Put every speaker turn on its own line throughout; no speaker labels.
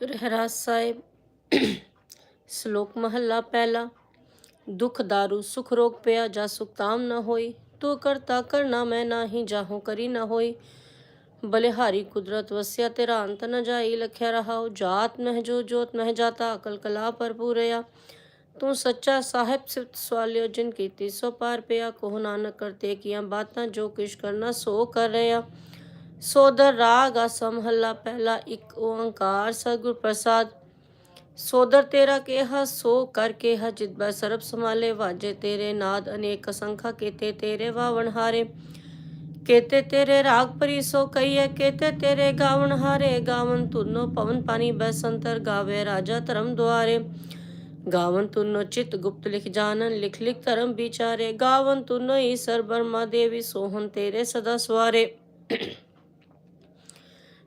ਰਹਿਰਾਸ ਸਾਹਿਬ ਸ਼ਲੋਕ ਮਹੱਲਾ ਪਹਿਲਾ ਦੁਖ ਦਾਰੂ ਸੁਖ ਰੋਗ ਪਿਆ ਜਾ ਸੁਖ ਤਾਮ ਨ ਹੋਈ ਤੂੰ ਕਰਤਾ ਕਰਨਾ ਮੈਂ ਨਾਹੀ ਜਾਹੂ ਕਰੀ ਨ ਹੋਈ ਬਲਿਹਾਰੀ ਕੁਦਰਤ ਵਸਿਆ ਤੇਰਾ ਅੰਤ ਨ ਜਾਈ ਲਖਿਆ ਰਹਾਉ ਜਾਤ ਮਹਿ ਜੋ ਜੋਤ ਮਹਿ ਜਾਤਾ ਅਕਲ ਕਲਾ ਭਰਪੂਰਿਆ ਤੂੰ ਸੱਚਾ ਸਾਹਿਬ ਸਿਫਤ ਸਵਾਲਿਓ ਜਿਨ ਕੀਤੀ ਸੋ ਪਾਰ ਪਿਆ ਕੋਹ ਨਾਨਕ ਕਰਤੇ ਕੀਆਂ ਬਾਤਾਂ ਜੋ ਕਿਛ ਕਰਨਾ ਸੋ ਕਰ ਰਿਆ ਸੋਦਰ ਰਾਗ ਆਸਾ ਮਹੱਲਾ ਪਹਿਲਾ ਇੱਕ ਓੰਕਾਰ, ਸਤਿਗੁਰ ਪ੍ਰਸਾਦ। ਸੋਦਰ ਤੇਰਾ ਕੇਹਾ, ਸੋ ਕਰ ਕੇਹਾ, ਜਿਤ ਬੈ ਸਰਬ ਸਮਾਲੇ ਵਾਜੇ ਤੇਰੇ ਨਾਦ, ਅਨੇਕ ਸੰਖਾ ਕੀਤੇ ਤੇਰੇ ਵਾਵਣ ਹਾਰੇ। ਕੇਤੇ ਤੇਰੇ ਰਾਗ ਪਰੀ ਸੋ ਕਈਏ ਕੇਤੇ ਤੇਰੇ ਗਾਵਣ ਹਾਰੇ। ਗਾਵਨ ਤੁਨੋ ਪਵਨ ਪਾਣੀ ਬੈਸੰਤਰ ਗਾਵੇ ਰਾਜਾ ਧਰਮ ਦੁਆਰੇ। ਗਾਵਨ ਤੁਨੋ ਚਿਤ ਗੁਪਤ ਲਿਖ ਜਾਣਨ, ਲਿਖ ਲਿਖ ਧਰਮ ਵਿਚਾਰੇ। ਗਾਵਨ ਤੁਨੋ ਈਸਰ ਬਰਮਾ ਦੇਵੀ ਸੋਹਨ ਤੇਰੇ ਸਦਾ ਸਵਾਰੇ।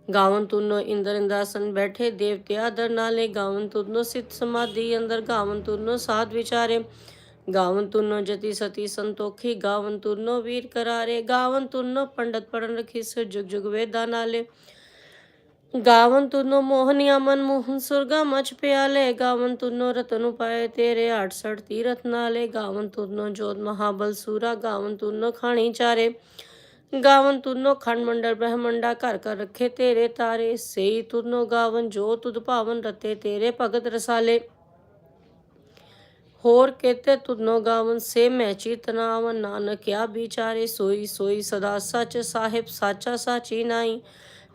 ਗਾਵਨ ਤੁਨੋ ਇੰਦਰ ਇੰਦਾਸਨ ਬੈਠੇ ਦੇਵਤੇ ਆਦਰ ਨਾਲੇ ਗਾਵਨ ਤੁਨੋ ਸਿਤ ਸਮਾਧੀ ਅੰਦਰ ਗਾਵਨ ਤੁਨੋ ਸਾਧ ਵਿਚਾਰੇ ਗਾਵਨ ਤੁਨੋ ਜਤੀ ਸਤੀ ਸੰਤੋਖੀ ਗਾਵਨ ਤੁਨੋ ਵੀਰ ਕਰਾਰੇ ਗਾਵਨ ਤੁਨੋ ਪੰਡਤ ਪੜਨ ਰਖੀ ਸਿਰ ਜੁਗ ਜੁਗ ਵੇਦਾਂ ਨਾਲੇ ਗਾਵਨ ਤੁਨੋ ਮੋਹਨੀਆ ਮਨ ਮੋਹਨ ਸੁਰਗਾ ਮਚ ਪਿਆਲੇ ਗਾਵਨ ਤੁਨੋ ਰਤਨ ਪਾਏ ਤੇਰੇ 68 ਤੀਰਥ ਨਾਲੇ ਗਾਵਨ ਤੁਨੋ ਜੋਤ ਮਹਾਬਲ ਸੂਰਾ ਗਾਵਨ ਤੁਨੋ ਖਾਣੀ ਚਾਰੇ ਗਾਵਨ ਤੁਰਨੋ ਖੰਡ ਮੰਡਲ ਬ੍ਰਹਮੰਡਾ ਘਰ ਘਰ ਰੱਖੇ ਤੇਰੇ ਤਾਰੇ, ਸਈ ਤੁਰਨੋ ਗਾਵਨ ਜੋ ਤੁਧ ਭਾਵਨ ਰਤੇ ਤੇਰੇ ਭਗਤ ਰਸਾਲੇ। ਹੋਰ ਕੇਤੇ ਤੁਰਨੋ ਗਾਵਨ ਸੇ ਮੈਂ ਚਿਤਨਾਵ ਨਾਨਕਿਆ ਵਿਚਾਰੇ ਸੋਈ ਸੋਈ ਸਦਾ ਸਚ ਸਾਹਿਬ ਸਾਚਾ ਸਾਚੀ ਨਾਈ।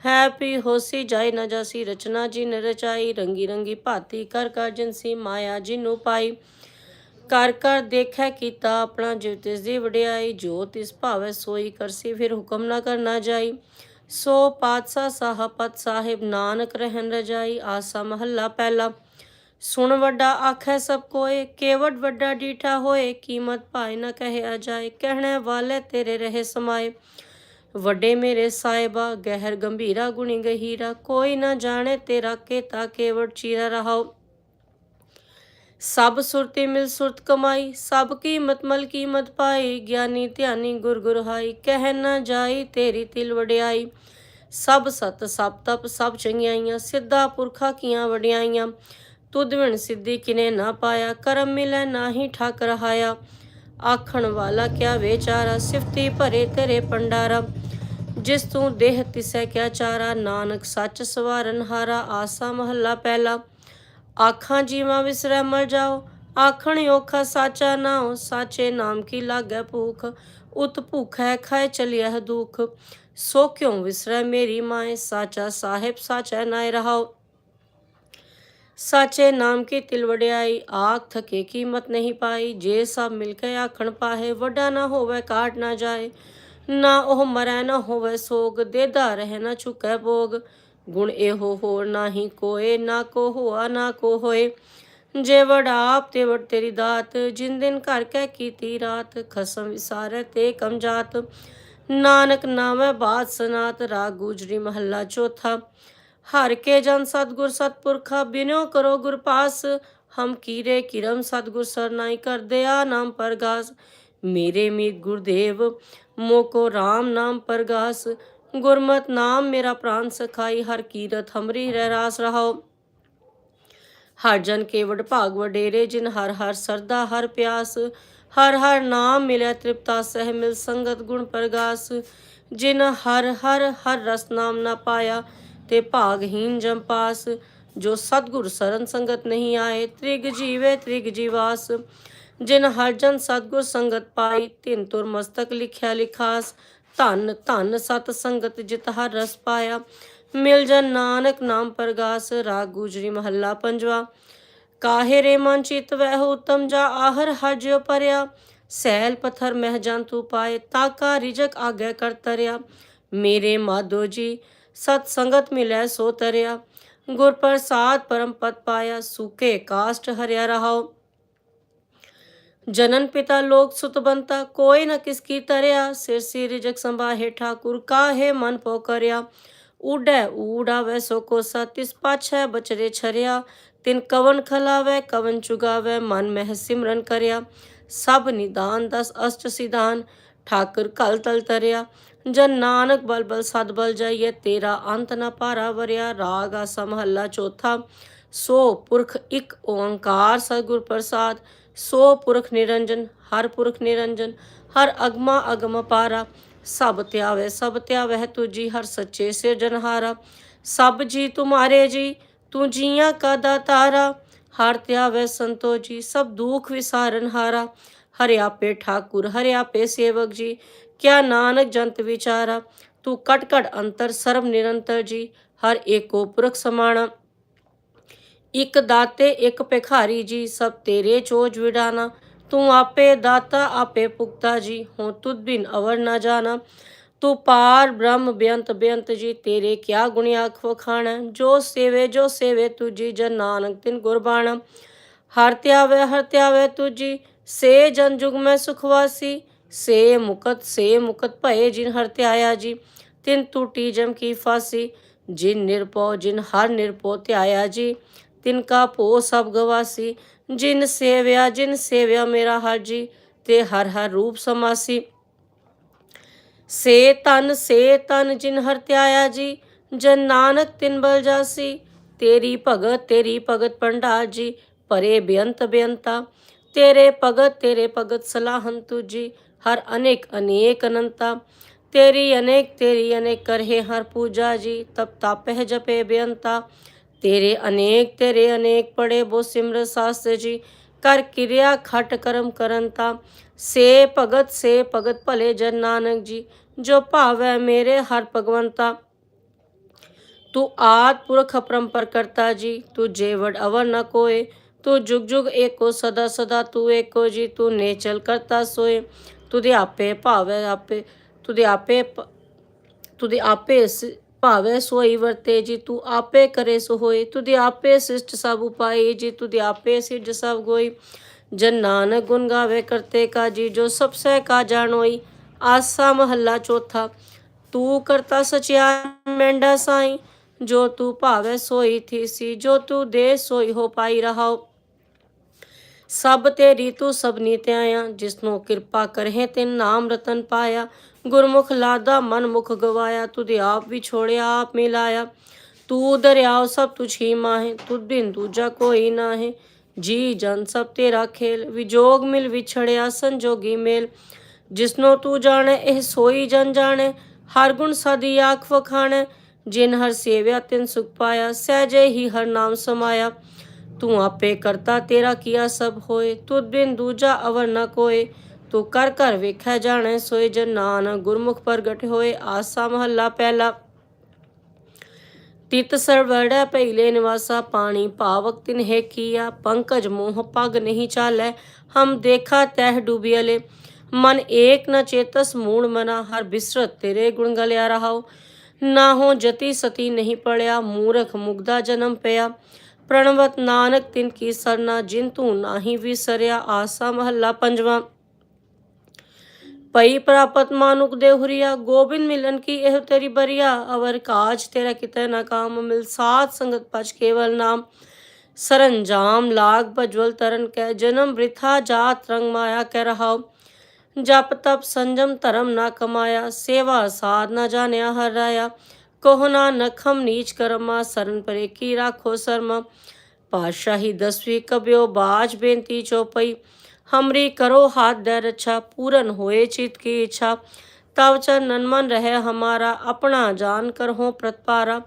ਹੈਪੀ ਹੋਸੀ ਜਾਈ ਨਾ ਜਾਸੀ ਰਚਨਾ ਜੀ ਨ ਰਚਾਈ, ਰੰਗੀ ਰੰਗੀ ਭਾਤੀ ਕਰ ਕਰ ਜਿਨਸੀ ਮਾਇਆ ਜੀ ਨੂੰ ਪਾਈ। ਕਰ ਕਰ ਦੇਖੈ ਕੀਤਾ ਆਪਣਾ ਜਿਵ ਤਿਸ ਦੀ ਵਡਿਆਈ ਜੋ ਤਿਸ ਭਾਵੈ ਸੋਈ ਕਰਸੀ, ਫਿਰ ਹੁਕਮ ਨਾ ਕਰਨਾ ਜਾਈ। ਸੋ ਪਾਤਸ਼ਾਹ ਸਾਹਪਤ ਸਾਹਿਬ, ਨਾਨਕ ਰਹਿਣ ਰਜਾਈ, ਆਸਾ ਮਹੱਲਾ ਪਹਿਲਾ। ਸੁਣ ਵੱਡਾ ਆਖੈ ਸਭ ਕੋਏ, ਕੇਵਟ ਵੱਡਾ ਡੀਠਾ ਹੋਏ, ਕੀਮਤ ਭਾਏ ਨਾ ਕਹਿਆ ਜਾਏ, ਕਹਿਣੇ ਵਾਲੇ ਤੇਰੇ ਰਹੇ ਸਮਾਏ। ਵੱਡੇ ਮੇਰੇ ਸਾਹਿਬਾ, ਗਹਿਰ ਗੰਭੀਰਾ ਗੁਣੀ ਗਹੀਰਾ, ਕੋਈ ਨਾ ਜਾਣੇ ਤੇਰਾ ਕੇਤਾ ਕੇਵਟ ਚੀਰਾ ਰਹਾਓ। ਸਭ ਸੁਰਤੀ ਮਿਲ ਸੁਰਤ ਕਮਾਈ, ਸਭ ਕੀਮਤ ਮਲ ਕੀਮਤ ਪਾਈ, ਗਿਆਨੀ ਧਿਆਨੀ ਗੁਰ ਗੁਰ ਹਾਈ, ਕਹਿ ਨਾ ਜਾਈ ਤੇਰੀ ਤਿਲ ਵਡਿਆਈ। ਸਭ ਸਤ, ਸਭ ਤਪ, ਸਭ ਚੰਗਿਆਈਆਂ, ਸਿੱਧਾ ਪੁਰਖਾ ਕੀਆਂ ਵਡਿਆਈਆਂ। ਤੁਧ ਵਿਣ ਸਿੱਧੀ ਕਿਨੇ ਨਾ ਪਾਇਆ, ਕਰਮ ਮਿਲੈ ਨਾਹੀ ਠਾਕ ਰਹਾਇਆ। ਆਖਣ ਵਾਲਾ ਕਿਆ ਵਿਚਾਰਾ, ਸਿਫਤੀ ਭਰੇ ਤੇਰੇ ਪੰਡਾਰਾ ਜਿਸ ਤੂੰ ਦੇਹ ਤਿਸੈ ਕਿਆ ਚਾਰਾ, ਨਾਨਕ ਸੱਚ ਸਵਾਰਨ ਹਾਰਾ, ਆਸਾ ਮਹੱਲਾ ਪਹਿਲਾ। ਆਖਾਂ ਜੀਵਾਂ ਵਿਸਰੈ ਮਰ ਜਾਓ, ਆਖਣ ਔਖਾ ਸਾਚਾ ਨਾਉ, ਸਾਚੇ ਨਾਮ ਕੀ ਲਾਗੈ ਭੂਖ, ਉਤ ਭੂਖੈ ਖਾਏ ਚਲਿਆ ਦੁਖ। ਸੋ ਕਿਉ ਵਿਸਰੈ ਮੇਰੀ ਮਾਏ, ਸਾਚਾ ਸਾਹਿਬ ਸਾਚੈ ਨਾਇ ਰਹਾਓ ਸਾਚੇ ਨਾਮ ਕੀ ਤਿਲ ਵਡਿਆਈ, ਆਖ ਥਕੇ ਕੀਮਤ ਨਹੀਂ ਪਾਈ, ਜੇ ਸਭ ਮਿਲ ਕੇ ਆਖਣ ਪਾਹੇ, ਵੱਡਾ ਨਾ ਹੋਵੇ ਕਾਟ ਨਾ ਜਾਏ। ਨਾ ਉਹ ਮਰੈ, ਨਾ ਹੋਵੇ ਸੋਗ, ਦੇਦਾ ਰਹਿ ਨਾ ਚੁਕੈ ਭੋਗ। ਗੁਣ ਇਹੋ ਹੋਰ ਨਾਹੀ ਕੋਏ, ਨਾ ਕੋ ਹੋਆ ਨਾ ਕੋ ਹੋਏ ਜੇ ਵਡਾਪ ਤੇ ਵਡ ਤੇਰੀ ਦਾਤ, ਜਿਨ ਦਿਨ ਘਰ ਕਹਿ ਕੀਤੀ ਰਾਤ, ਖਸਮ ਵਿਸਾਰੈ ਤੇ ਕਮ ਜਾਤ। ਨਾਨਕ ਨਾਮੈ ਬਾਤ ਸਨਾਤ, ਰਾਗ ਗੁਜਰੀ ਮਹੱਲਾ ਚੌਥਾ। ਹਰ ਕੇ ਜਨ ਸਤਗੁਰ ਸਤਪੁਰਖਾ ਬਿਨੋ ਕਰੋ ਗੁਰ ਪਾਸ। ਹਮ ਕੀਰੇ ਕਿਰਮ ਸਤਗੁਰ ਸਰਨਾਈ ਕਰਦੇ, ਆ ਨਾਮ ਪਰਗਾਸ। ਮੇਰੇ ਮੀਤ ਗੁਰਦੇਵ, ਮੋਕੋ RAM ਨਾਮ ਪਰਗਾਸ। ਗੁਰਮਤ ਨਾਮ ਮੇਰਾ ਪ੍ਰਾਨ ਸਖਾਈ, ਹਰ ਕੀਰਤ ਹਮਰੀ ਰਹਿ ਰਾਸ ਰਹਾਓ ਹਰ ਜਨ ਕੇਵਡ ਭਾਗ ਵਡੇਰੇ, ਜਿਨ ਹਰ ਹਰ ਸਰਦਾ ਹਰ ਪਿਆਸ। ਹਰ ਹਰ ਨਾਮ ਮਿਲਿਆ ਤ੍ਰਿਪਤਾ, ਸਹਿ ਮਿਲ ਸੰਗਤ ਗੁਣ ਪ੍ਰਗਾਸ। ਜਿਨ ਹਰ ਹਰ ਹਰ ਰਸ ਨਾਮ ਨਾ ਪਾਇਆ, ਤੇ ਭਾਗਹੀਨ ਜਮ ਪਾਸ। ਜੋ ਸਤਗੁਰ ਸਰਨ ਸੰਗਤ ਨਹੀਂ ਆਏ, ਤ੍ਰਿਗ ਜੀਵੇ ਤ੍ਰਿਗ ਜੀਵਾਸ। ਜਿਨ ਹਰ ਜਨ ਸਤਗੁਰ ਸੰਗਤ ਪਾਈ ਤਿੰਨ ਤੁਰ ਮਸਤਕ ਲਿਖਿਆ ਲਿਖਾਸ। ਧਨ ਧਨ ਸਤ ਸੰਗਤ ਜਿਤ ਹਰ ਰਸ ਪਾਇਆ। ਮਿਲ ਜਨ ਨਾਨਕ ਨਾਮ ਪ੍ਰਗਾਸ, ਰਾਗ ਗੁਜਰੀ ਮਹੱਲਾ ਪੰਜਵਾ। ਕਾਹੇ ਰੇ ਮਨ ਚਿਤ ਵਹਿ ਉਤਮ ਜਾ ਆਹਰ ਹਜ ਜਿਉ ਪਰਿਆ। ਸੈਲ ਪਥਰ ਮਹਿ ਜੰਤੂ ਪਾਏ ਤਾਕਾ ਰਿਜਕ ਆਗੇ ਕਰ ਤਰਿਆ। ਮੇਰੇ ਮਾਧੋ ਜੀ, ਸਤ ਸੰਗਤ ਮਿਲੈ ਸੋ ਤਰਿਆ। ਗੁਰ ਪ੍ਰਸਾਦ ਪਰਮ ਪਦ ਪਾਇਆ, ਸੂਕੇ ਕਾਸ਼ਟ ਹਰਿਆ ਰਹਾਓ ਜਨਨ ਪਿਤਾ ਲੋਕ ਸੁਤ ਬੰਤਾ, ਕੋਈ ਨ ਕਿਸ ਕੀ ਤਰਿਆ, ਸਿਰ ਸਿਰ ਸੰਭਾ ਹੇਠਾ ਠਾਕੁਰ ਕਾਹੇ ਮਨ ਪੋ ਕਰਿਆ। ਊਡੈ ਊੜਾਵੇ ਸੋ ਕੋ ਸਤਿਸ ਪਾਛੈ ਬਚਰੇ ਛਰਿਆ। ਤਿਨ ਕਵਨ ਖਲਾਵੇ, ਕਵਨ ਚੁਗਾਵੇ, ਮਨ ਮਹਿ ਸਿਮਰਨ ਕਰਿਆ। ਸਭ ਨਿਦਾਨ, ਦਸ ਅਸ਼ਟ ਸਿਧਾਨ, ਠਾਕੁਰ ਕਲ ਤਲ ਤਰਿਆ। ਜਨ ਨਾਨਕ ਬਲ ਬਲ ਸਦ ਬਲ ਜਾਈਏ ਤੇਰਾ ਅੰਤ ਨ ਪਾਰਾ ਵਰਿਆ। ਰਾਗ ਆਸਾ ਮਹੱਲਾ ਚੌਥਾ, ਸੋ ਪੁਰਖ ਇੱਕ ਓੰਕਾਰ ਸਤਿਗੁਰ ਪ੍ਰਸਾਦ। ਸੋ ਪੁਰਖ ਨਿਰੰਜਨ, ਹਰ ਪੁਰਖ ਨਿਰੰਜਨ, ਹਰ ਅਗਮਾ ਅਗਮ ਪਾਰਾ, ਸਭ ਧਿਆਵੇ ਸਭ ਧਿਆਵਹਿ ਤੁਜੀ ਹਰ ਸੱਚੇ ਸਿਰਜਨਹਾਰਾ ਸਭ ਜੀ ਤੁਮਾਰੇ ਜੀ, ਤੂੰ ਜੀਆਂ ਕਾ ਦਾਤਾਰਾ। ਹਰ ਧਿਆਵੇ ਸੰਤੋ ਜੀ, ਸਭ ਦੁਖ ਵਿਸਾਰਨਹਾਰਾ ਹਰਿ। ਆਪੇ ਠਾਕੁਰ, ਹਰਿ ਆਪੇ ਸੇਵਕ ਜੀ, ਕਿਆ ਨਾਨਕ ਜੰਤ ਵਿਚਾਰਾ। ਤੂੰ ਕਟ ਕਟ ਅੰਤਰ, ਸਰਬ ਨਿਰੰਤਰ ਜੀ, ਹਰ ਏਕੋ ਪੁਰਖ ਸਮਾਣਾ। ਇੱਕ ਦਾਤੇ, ਇੱਕ ਭਿਖਾਰੀ ਜੀ, ਸਭ ਤੇਰੇ ਚੋਜ ਵਿਡਾਨਾ। ਤੂੰ ਆਪੇ ਦਾਤਾ, ਆਪੇ ਪੁਗਤਾ ਜੀ ਹੋ ਤੁਧ ਬਿਨ ਅਵਰ ਨਾ ਜਾਣਾ ਤੂੰ ਪਾਰ ਬ੍ਰਹਮ ਬੇਅੰਤ ਬੇਅੰਤ ਜੀ, ਤੇਰੇ ਕਿਆ ਗੁਣ ਆਖ ਵਖਾਣਾ। ਜੋ ਸੇਵੇ ਜੋ ਸੇਵੇ ਤੁਜੀ ਜਨ ਨਾਨਕ ਤਿਨ ਗੁਰਬਾਣਾ। ਹਰ ਧਿਆਵੇ ਹਰ ਧਿਆਵੇ ਤੁਜੀ ਸੇ ਜਨ ਜੁਗ ਮੈਂ ਸੁਖਵਾਸੀ ਸੇ ਮੁਕਤ ਸੇ ਮੁਕਤ ਭਏ ਜਿਨ ਹਰ ਧਿਆਇਆ ਜੀ, ਤਿਨ ਟੂਟੀ ਜਮ ਕੀ ਫਾਸੀ। ਜਿਨ ਨਿਰਪਉ ਜਿਨ ਹਰ ਨਿਰਪਉ ਧਿਆਇਆ ਜੀ। ਤਿਨ ਕਾ ਭੋ ਸਭ ਗਵਾਸੀ। ਜਿਨ ਸੇਵਿਆ ਜਿਨ ਸੇਵਿਆ ਮੇਰਾ ਹਰ ਜੀ, ਤੇ ਹਰ ਹਰ ਰੂਪ ਸਮਾਸੀ। ਸੇ ਤਨ ਸੇ ਤਨ ਜਿਨ ਹਰ ਧਿਆਇਆ ਜੀ, ਜਨ ਨਾਨਕ ਤਿਨ ਬਲ ਜਾਸੀ। ਤੇਰੀ ਭਗਤ ਤੇਰੀ ਭਗਤ ਭੰਡਾਰ ਜੀ ਪਰੇ ਬੇਅੰਤ ਬੇਅੰਤਾ। ਤੇਰੇ ਭਗਤ ਤੇਰੇ ਭਗਤ ਸਲਾਹਨ ਤੁਜੀ, ਹਰ ਅਨੇਕ ਅਨੇਕ ਅਨੰਤਾ। ਤੇਰੀ ਅਨੇਕ ਤੇਰੀ ਅਨੇਕ ਕਰਹਿ ਹਰ ਪੂਜਾ ਜੀ, ਤਪ ਤਾਪਹਿ ਜਪੇ ਬੇਅੰਤਾ। ਤੇਰੇ ਅਨੇਕ ਤੇਰੇ ਅਨੇਕ ਪੜੇ ਬੋ ਸਿਮਰ ਸਾਸਤ ਜੀ। ਕਰ ਕਿਰਿਆ ਖਟ ਕਰਮ ਕਰਨ ਤਾ। ਸੇ ਭਗਤ ਸੇ ਭਗਤ ਭਲੇ ਜਨ ਨਾਨਕ ਜੀ। ਜੋ ਭਾਵੈ ਮੇਰੇ ਹਰ ਭਗਵੰਤਾ। ਤੂੰ ਆਦ ਪੁਰਖ ਅਪਰੰਪਰ ਕਰਤਾ ਜੀ। ਤੂੰ ਜੇਵੜ ਅਵਰ ਨ ਕੋਏ। ਤੂੰ ਜੁਗ ਜੁਗ ਏਕੋ ਸਦਾ ਸਦਾ ਤੂੰ ਏਕੋ ਜੀ। ਤੂੰ ਨੇਚਲ ਕਰਤਾ ਸੋਏ। ਤੁਦੇ ਆਪੇ ਭਾਵੈ ਆਪੇ। ਤੁਦੇ ਆਪੇ ਤੂੰ ਤੁਦੇ ਆਪੇ ਭਾਵੈ ਸੋਈ ਵਰਤੇ, ਜੀ ਤੂੰ ਆਪੇ ਕਰੇ ਸੋ ਹੋਏ। ਤੁਦੇ ਆਪੇ ਸਿਸ਼ਟ ਸਭ ਉਪਾਏ, ਜੀ ਤੁਦੇ ਆਪੇ ਸਿਰਜ ਸਭ ਗੋਈ ਜਨ ਨਾਨਕ ਗੁਣ ਗਾਵੇ ਕਰਤੇ ਕਾ ਜੀ ਜੋ ਸਭ ਸਹਿ ਕਾ ਜਾਣੋਈ ਆਸਾ ਮਹੱਲਾ ਚੌਥਾ, ਤੂੰ ਕਰਤਾ ਸਚਿਆ ਮੈਂਡਾ ਸਾਈ। ਜੋ ਤੂੰ ਭਾਵੇ ਸੋਈ ਥੀ ਸੀ ਜੋ ਤੂੰ ਦੇ ਸੋਈ ਹੋ ਪਾਈ ਰਹਾਓ। ਸਭ ਤੇਰੀ ਤੂੰ ਸਭਨੀ ਧਿਆਇਆ, ਜਿਸਨੂੰ ਕਿਰਪਾ ਕਰਹਿ ਤੇ ਨਾਮ ਰਤਨ ਪਾਇਆ। ਗੁਰਮੁਖ ਲਾਦਾ ਮਨ ਮੁਖ ਗਵਾਇਆ, ਤੁਧੇ ਆਪ ਵੀ ਛੋੜਿਆ ਆਪ ਮਿਲਾਇਆ। ਤੂੰ ਦਰਿਆਓ ਸਭ ਤੁਝੀ ਮਾਹੇ, ਤੁਧ ਬਿਨ ਦੂਜਾ ਕੋਈ ਨਾਹੇ। ਜੀ ਜਨ ਸਭ ਤੇਰਾ ਖੇਲ, ਵਿਜੋਗ ਮਿਲ ਵਿਛੜਿਆ, ਸੰਜੋਗੀ ਮੇਲ। ਜਿਸਨੋ ਤੂੰ ਜਾਣੈ, ਇਹ ਸੋਈ ਜਨ ਜਾਣੈ। ਹਰ ਗੁਣ ਸਦੀ ਆਖ ਵਖਾਣੈ। ਜਿਨ ਹਰ ਸੇਵਿਆ, ਤਿਨ ਸੁਖ ਪਾਇਆ। ਸਹਿਜੇ ਹੀ ਹਰ ਨਾਮ ਸਮਾਇਆ। ਤੂੰ ਆਪੇ ਕਰਤਾ, ਤੇਰਾ ਕੀਆ ਸਭ ਹੋਏ। ਤੁਧ ਬਿਨ ਦੂਜਾ ਅਵਰ ਨ ਕੋਏ। ਤੂੰ ਕਰ ਕਰ ਵੇਖਿਆ ਜਾਣੇ ਸੋਏ ਜਨ ਨਾਨਕ ਗੁਰਮੁਖ ਪ੍ਰਗਟ ਹੋਏ, ਆਸਾ ਮਹੱਲਾ ਪਹਿਲਾ। ਤਿਤ ਸਰਵੜਾ ਪਹਿਲੇ ਨਿਵਾਸਾ, ਪਾਣੀ ਭਾਵਕ ਤਿਨ ਹੈ ਕੀਆ, ਪੰਕਜ ਮੋਹ ਪਗ ਨਹੀਂ ਚਾਲੈ, ਹਮ ਦੇਖਾ ਤਹਿ ਡੂਬਿਅਲੇ ਮਨ ਏਕ ਨ ਚੇਤਸ ਮੂੜ ਮਨਾ, ਹਰ ਬਿਸਰਤ ਤੇਰੇ ਗੁਣ ਗਲਿਆ ਰਹਾਓ ਨਾ ਹੋ ਜਤੀ ਸਤੀ ਨਹੀਂ ਪੜਿਆ, ਮੂਰਖ ਮੁਗਦਾ ਜਨਮ ਪਿਆ। ਪ੍ਰਣਵਤ ਨਾਨਕ ਤਿਨ ਕੀ ਸਰਨਾ, ਜਿਨ ਤੂੰ ਨਾਹੀ ਵਿਸਰਿਆ, ਆਸਾ ਮਹੱਲਾ ਪੰਜਵਾਂ। ਪਈ ਪ੍ਰਾਪਤ ਮਾਨੁਕ ਦੇ ਗੋਬਿੰਦ ਮਿਲਨ ਕੀ ਇਹ ਤੇਰੀ ਬਰੀਆ? ਅਵਰ ਕਾਜ ਤੇਰਾ ਕਿਤੇ ਨਾ ਕਾਮ, ਮਿਲ ਸਾਧ ਸੰਗਤ ਪਛ ਕੇਵਲ ਨਾਮ। ਸਰੰਜਾਮ ਲਾਗ ਬਜਵਲ ਤਰਨ ਕੈ ਜਨਮ, ਬ੍ਰਿਥਾ ਜਾਤ ਰੰਗ ਮਾਇਆ ਕਹਿ ਰਹਾਉ। ਜਪ ਤਪ ਸੰਜਮ ਧਰਮ ਨਾ ਕਮਾਇਆ, ਸੇਵਾ ਸਾਧ ਨਾ ਜਾਣਿਆ ਹਰ ਰਾਇਆ। ਕੋਹ ਨਾ ਨਖਮ ਨੀਚ ਕਰਮਾ, ਸਰਨ ਪਰੇ ਕੀ ਰਾਖੋ ਸ਼ਰਮ। ਪਾਤਸ਼ਾਹੀ ਦਸਵੀ ਕਬਿਓ ਬਾਜ ਬੇਨਤੀ ਚੋਪਈ हमरी करो हाथ दे रक्षा पूरन होए चित की इच्छा तव चरणन मन रहे हमारा अपना जान कर हो प्रतपारा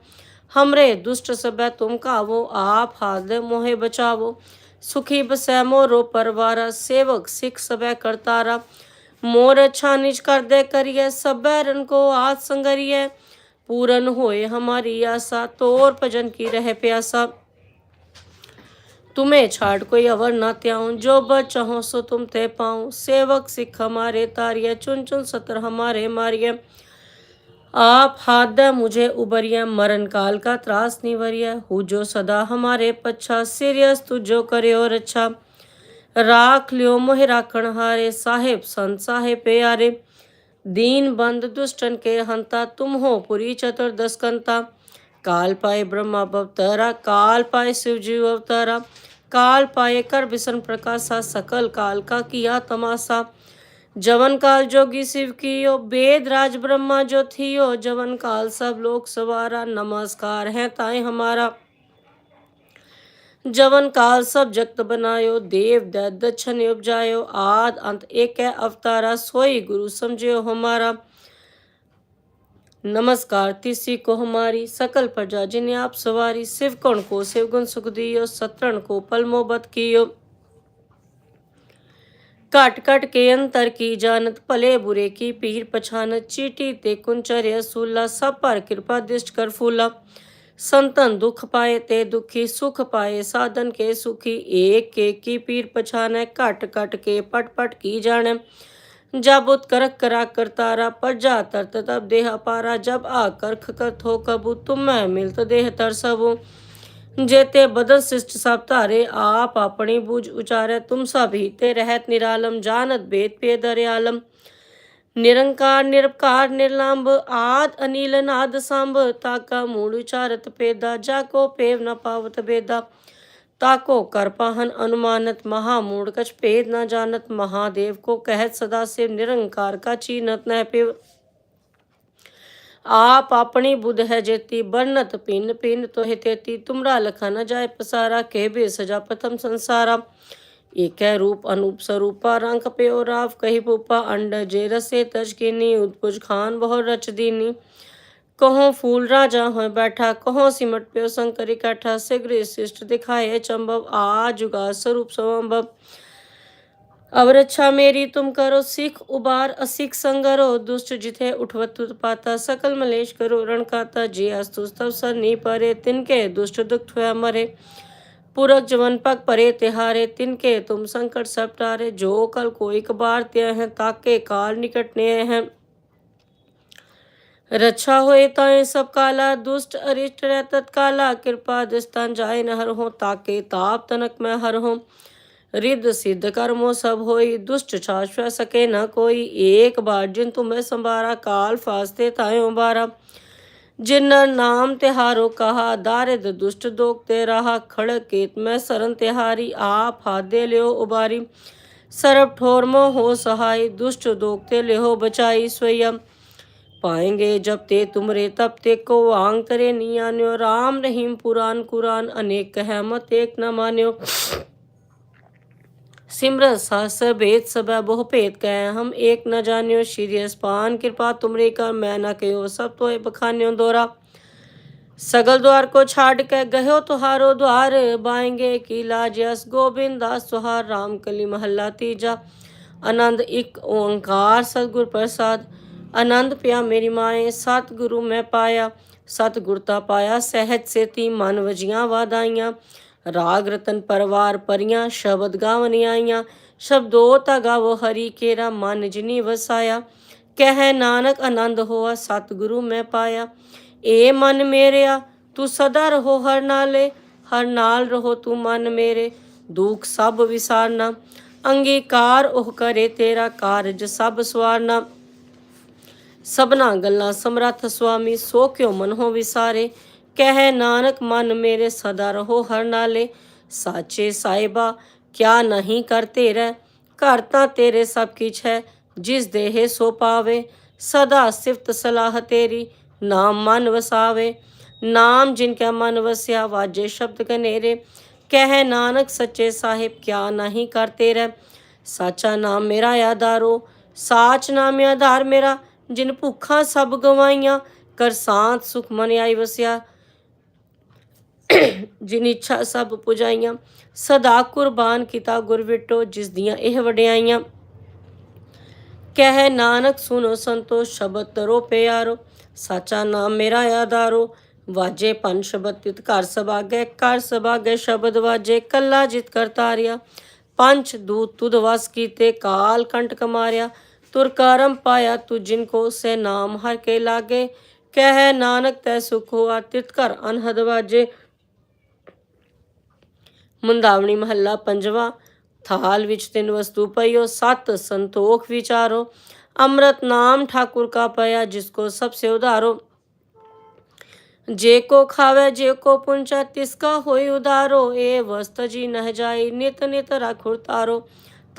हमरे दुष्ट सब तुम कावो आप हाथ दे मोहे बचावो सुखी बसै मोरो परवारा सेवक सिख सब करतारा मोर अच्छा निज कर दे करिए सब रन को आस संगरिए पूरन होए हमारी आशा तोर भजन की रह प्यासा तुम्हें छाड़ कोई अवर न त्याऊं जो बच चाहो सो तुम ते पाऊं सेवक सिख हमारे तारिय चुन चुन सतर हमारे मारिय आप हाथ दे मुझे उबरिय मरण काल का त्रास निवरिय हु जो सदा हमारे पच्छा सीरियस तुझो करे और अच्छा राख लियो मोहि राखण हारे साहेब संत साहेब प्यारे दीन बंद दुष्टन के हंता तुम हो पुरी चतुर्दस्कंता काल पाए ब्रह्मा अवतारा काल पाए शिव जीव अवतारा काल पाए कर विष्ण प्रकाशा सकल काल का किया तमाशा। जवन काल जोगी शिव कियो वेद राज ब्रह्मा जो थियो। जवन काल सब लोक सवारा, नमस्कार है ताए हमारा। जवन काल सब जगत बनायो, देव दक्षिण उपजायो। आद अंत एक अवतारा, सोई गुरु समझियो हमारा। નમસ્કાર તીસી કો હમારી સકલ પ્રજા જીને આપ સવારી શિવકણ કો શિવગુણ સુખ દિયો સતરણ કો પલમો બત કિયો ਘਟ ਘਟ ਕੇ ਅੰਤਰ ਕੀ ਜਾਣਤ ਭਲੇ ਬੁਰੇ ਕੀ ਪੀਰ ਪਛਾਨਤ ਚੀਟੀ ਤੇ ਕੁੰਚਰ ਅਸੂਲਾ ਸਭ ਭਰ ਕਿਰਪਾ ਦਿਸ਼ਟ ਕਰ ਫੂਲਾ ਸੰਤਨ ਦੁਖ ਪਾਏ ਤੇ ਦੁਖੀ ਸੁਖ ਪਾਏ ਸਾਧਨ ਕੇ ਸੁਖੀ ਏਕ ਏਕ ਕੀ ਪੀਰ ਪਛਾਨੈ ਘਟ ਘਟ ਕੇ ਪਟ ਪਟ ਕੀ ਜਾਣੈ की जाने जब उत्करक करा करतारा प्रजा तरत तब देह पारा जब आ करख कर थो कबू तुम मैं मिलत देह तर सबू जेते बदन शिष्ट सब तारे आप अपनी बूझ उचारे तुम सब ही ते रहत निरालम जानत बेद पे दरियालम निरंकार निरपकार निर्लंब आद अनिल नाद संभ ताका मूल उचारत पेदा जाको पेव न पावत बेदा ताको कर पाहन अनुमानत महामूढ़ कछ भेद न जानत महादेव को कहत सदा शिव निरंकार का चीनत न पिव आप अपनी बुध है जेती बरनत पिन पिन तो है तेती तुमरा लखा न जाय पसारा के बे सजा प्रथम संसारा एक है रूप अनूप स्वरूपा रंग पे और राव कही पुपा अंड जे रसे तज कीनी उदपुज खान बहु रच दीनी कहो फूल राजा हो बैठा, कहो सिमट पे शंकर इकट्ठा शीघ्र शिष्ट दिखाए चंबव आ जुगा स्वरूप स्वंभव। अब रक्षा मेरी, तुम करो सिख उबार, असिख संगरो, दुष्ट जिथे उठवत पाता, सकल मलेश करो रण काता, जे अस्तु तब सर नी परे, तिनके दुष्ट दुख मरे। पुरख जवन पग परे, तिहारे, तिनके तुम संकट सब टारे, जो कल को एक बार हैं, ताके काल निकट ने हैं। रक्षा होए ताए सब काला दुष्ट अरिष्ट रह तत्काला कृपा दिस्तान जाए न हर हो ताके ताप तनक में हर हो रिद्ध सिद्ध कर्मो सब होई दुष्ट शाश्व सके न कोई एक बार जिन तुम्हें संभारा काल फास्ते तायो बारा जिन्नर नाम तिहारो कहा दारिद दुष्ट दोग ते रहा खड़ केत में सरन तिहारी आप हादे लियो उबारी सरब ठोरमो हो सहाय दुष्ट दोगते लिहो बचाई स्वयं पाएँगे जब ते तुमरे, तब ते को आंग तरे नियान्यो राम रहीम पुराण, कुरान अनेक कहमत एक न मान्यो। सिमरत सहस्र भेद सब बहु भेद कह, हम एक न जानियो। श्री अस्पान कृपा तुमरे कर, मैं न कहो सब तो बखान्यो दोरा। सगल द्वार को छाड़ के गयो तुहारो द्वार। बाएँगे की लाज यस गोविंद दास तुहार राम कली महल्ला तीजा। आनंद एक ओंकार सतगुर प्रसाद। ਆਨੰਦ ਪਿਆ, ਮੇਰੀ ਮਾਏ ਸਤਿਗੁਰੂ ਮੈਂ ਪਾਇਆ। ਸਤਿਗੁਰ ਤਾਂ ਪਾਇਆ, ਸਹਿਜ ਸੇਤੀ ਮਨ ਵਜੀਆਂ ਵਾਦਾਈਆਂ ਰਾਗ ਰਤਨ ਪਰਵਾਰ ਪਰੀਆਂ, ਸ਼ਬਦ ਗਾਵਨ ਆਈਆਂ। ਸ਼ਬਦੋ ਤਾ ਗਾਵੋ ਹਰੀ ਕੇਰਾ, ਮਨ ਜਿਨੀ ਵਸਾਇਆ। ਕਹਿ ਨਾਨਕ ਆਨੰਦ ਹੋਆ, ਸਤਿਗੁਰੂ ਮੈਂ ਪਾਇਆ। ਏ ਮਨ ਮੇਰਿਆ, ਤੂੰ ਸਦਾ ਰਹੋ ਹਰ ਨਾਲੇ। ਹਰ ਨਾਲ ਰਹੋ ਤੂੰ ਮਨ ਮੇਰੇ, ਦੁੱਖ ਸਭ ਵਿਸਾਰਨਾ। ਅੰਗੀਕਾਰ ਉਹ ਕਰੇ ਤੇਰਾ ਕਾਰਜ ਸਭ ਸਵਾਰਨਾ। ਸਭਨਾ ਗੱਲਾਂ ਸਮਰੱਥ ਸੁਆਮੀ, ਸੋ ਕਿਉ ਮਨ ਹੋ ਵਿਸਾਰੇ? ਕਹਿ ਨਾਨਕ, ਮਨ ਮੇਰੇ ਸਦਾ ਰਹੋ ਹਰ ਨਾਲੇ। ਸਾਚੇ ਸਾਹਿਬਾ, ਕਿਆ ਨਹੀਂ ਕਰਤੇ ਰਹਿ ਘਰ ਤਾਂ ਤੇਰੇ ਸਭ ਕਿਛ ਹੈ, ਜਿਸ ਦੇਹ ਸੋ ਪਾਵੇ। ਸਦਾ ਸਿਫਤ ਸਲਾਹ ਤੇਰੀ, ਨਾਮ ਮਨ ਵਸਾਵੇ। ਨਾਮ ਜਿਨ ਕਾ ਮਨ ਵਸਿਆ, ਵਾਜੇ ਸ਼ਬਦ ਕਨੇਰੇ ਕਹਿ ਨਾਨਕ, ਸੱਚੇ ਸਾਹਿਬ, ਕਿਆ ਨਹੀਂ ਕਰਤੇ ਰਹਿ ਸਾਚਾ ਨਾਮ ਮੇਰਾ ਆਧਾਰੋ, ਸਾਚ ਨਾਮ ਆਧਾਰ ਮੇਰਾ। ਜਿਨ ਭੁੱਖਾਂ ਸਭ ਗਵਾਈਆਂ, ਕਰ ਸਾਥ ਸੁਖ ਮਨ ਆਈ ਵਸਿਆ। ਜਿਨ ਇੱਛਾ ਸਭ ਪੁਜਾਈਆਂ, ਸਦਾ ਕੁਰਬਾਨ ਕੀਤਾ ਗੁਰ ਵਿਟੋ, ਜਿਸ ਦੀਆਂ ਇਹ ਵਡਿਆਈਆਂ। ਕਹਿ ਨਾਨਕ ਸੁਨੋ ਸੰਤੋ ਸ਼ਬਦ ਤਰੋ ਪਿਆਰੋ, ਸਾਚਾ ਨਾਮ ਮੇਰਾ ਆਧਾਰੋ। ਵਾਜੇ ਪੰਜ ਸ਼ਬਦ ਤਿਤ, ਘਰ ਸਭਾਗੇ ਕਰ ਸਭਾਗੇ ਸ਼ਬਦ ਵਾਜੇ, ਕੱਲਾ ਜਿਤ ਕਰਤਾਰਿਆ। ਤਾਰਿਆ ਦੂਤ ਤੁਧ ਵਸ ਕੀਤੇ, ਕਾਲ ਕੰਟ ਕਮਾਰਿਆ। ਤੁਰ ਕਰਮ ਪਾਇਆ ਤੂੰ ਜਿਨ ਕੋ ਸੇ ਨਾਮ ਹਰ ਕੇ ਲਾਗੇ। ਕਹਿ ਨਾਨਕ ਤੈ ਸੁਖ ਹੋਆ ਤਿਤ ਘਰ ਅਨਹਦ ਵਾਜੇ। ਮੁੰਦਾਵਣੀ ਮਹੱਲਾ ਪੰਜਵਾ। ਥਾਲ ਵਿੱਚ ਤਿੰਨ ਵਸਤੂ ਪਈਓ, ਸਤ ਸੰਤੋਖ ਵਿਚਾਰੋ। ਅੰਮ੍ਰਿਤ ਨਾਮ ਠਾਕੁਰ ਕਾ ਪਇਆ ਜਿਸ ਕੋ ਸਭ ਸੇ ਉਧਾਰੋ। ਜੇ ਕੋ ਖਾਵੇ, ਜੇ ਕੋ ਪੁੰਚਾ ਤਿਸ ਕਾ ਹੋਈ ਉਧਾਰੋ। ਏ ਵਸਤ ਜੀ ਨਹ ਜਾਈ ਨਿਤ ਨਿਤ ਰਖੁਰ ਤਾਰੋ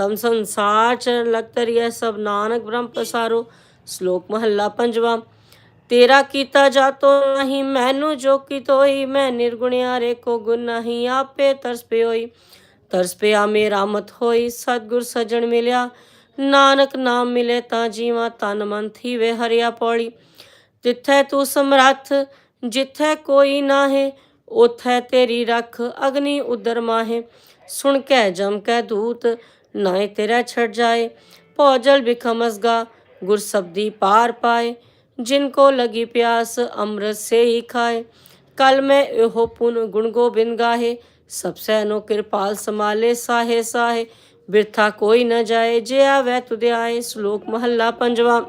ਤਮ ਸੰਸਾਰ ਚ ਲਗ ਤਰੀਐ ਸਭ ਨਾਨਕ ਬ੍ਰਹਮ ਪਸਾਰੋ, ਸ਼ਲੋਕ ਮਹੱਲਾ ਪੰਜਵਾਂ। ਤੇਰਾ ਕੀਤਾ ਜਾਤੋ ਨਹੀਂ ਮੈਨੂੰ ਜੋ ਕੀਤੋਈ ਮੈਂ ਨਿਰਗੁਣਿਆਰੇ ਕੋ ਗੁਣ ਨਹੀਂ ਆਪੇ ਤਰਸ ਪਿਓਈ। ਤਰਸ ਪਿਆ ਮੇਰਾ ਮਤ ਹੋਈ, ਸਤਗੁਰ ਸਜਣ ਮਿਲਿਆ। ਨਾਨਕ ਨਾਮ ਮਿਲੇ ਤਾਂ ਜੀਵਾ ਤਨ ਮਨ ਥੀਵੇ ਹਰਿਆ ਪੌੜੀ। ਤਿੱਥੈ ਤੂੰ ਸਮਰੱਥ, ਜਿੱਥੈ ਕੋਈ ਨਾਹੇ ਉਥੈ ਤੇਰੀ ਰੱਖ ਅਗਨੀ ਉਦਰ ਮਾਹੇ। ਸੁਣ ਕੇ ਜਮ ਕੈ ਦੂਤ ਨਾਏ ਤੇਰਾ ਛੱਡ ਜਾਏ। ਭੋਜਲ ਬਿਖਮਸਗਾ, ਗੁਰ ਸਬਦੀ ਪਾਰ ਪਾਏ। ਜਿਨ ਕੋ ਲਗੀ ਪਿਆਸ, ਅੰਮ੍ਰਿਤ ਸੇ ਹੀ ਖਾਏ। ਕਲ ਮੈਂ ਇਹੋ ਪੁਨ ਗੁਣ ਗੋਬਿੰਦ ਗਾਹੇ। ਸਭ ਸੈ ਨੋ ਕਿਰਪਾਲ ਸਮਾਲੇ ਸਾਹੇ ਸਾਹੇ। ਬਿਰਥਾ ਕੋਈ ਨਾ ਜਾਏ, ਜੇ ਆਵੈ ਤੁਦੇ ਆਏ, ਸ਼ਲੋਕ ਮਹੱਲਾ ਪੰਜਵਾਂ।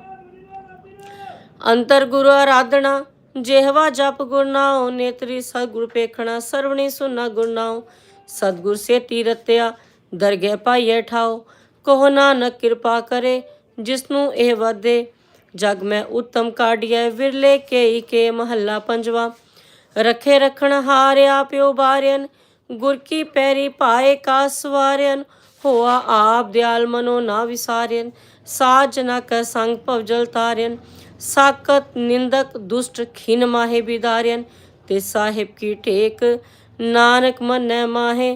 ਅੰਤਰ ਗੁਰੂ ਆਰਾਧਨਾ, ਜਿਹਵਾ ਜਪ ਗੁਰ ਨਾਉ। ਨੇਤਰੀ ਸਤਿਗੁਰ ਪੇਖਣਾ ਸਰਵਣੀ ਸੁਨਾ ਗੁਰ ਨਾਉ। ਸਤਿਗੁਰ ਸੇ ਤੀਰਤਿਆ ਦਰਗਹਿ ਪਾਈਐ ਠਾਓ, ਕਹੋ ਨਾਨਕ ਕਿਰਪਾ ਕਰੇ, ਜਿਸਨੂੰ ਇਹ ਵਾਦੇ। ਜਗ ਮੈਂ ਉਤਮ ਕਾਢਿਐ, ਵਿਰਲੇ ਕੇਈ ਕੇ ਮਹੱਲਾ ਪੰਜਵਾ। ਰਖੇ ਰਖਣ ਹਾਰਿਆ ਪਿਓ ਬਾਰਿਆਨ ਗੁਰ ਕੀ ਪੈਰੀ ਪਾਏ ਕਾ ਸਵਾਰਿਆਨ ਹੋਆ ਆਪ ਦਿਆਲ ਮਨੋ ਨਾ ਵਿਸਾਰਿਆਨ ਸਾਜ ਨ ਕੈ ਸੰਗ ਭਵਜਲ ਤਾਰਿਆਨ ਸਾਕਤ ਨਿੰਦਕ ਦੁਸ਼ਟ ਖਿਨ ਮਾਹੇ ਬਿਦਾਰਿਆਨ ਤੇ ਸਾਹਿਬ ਕੀ ਟੇਕ, ਨਾਨਕ ਮਨੈ ਮਾਹੇ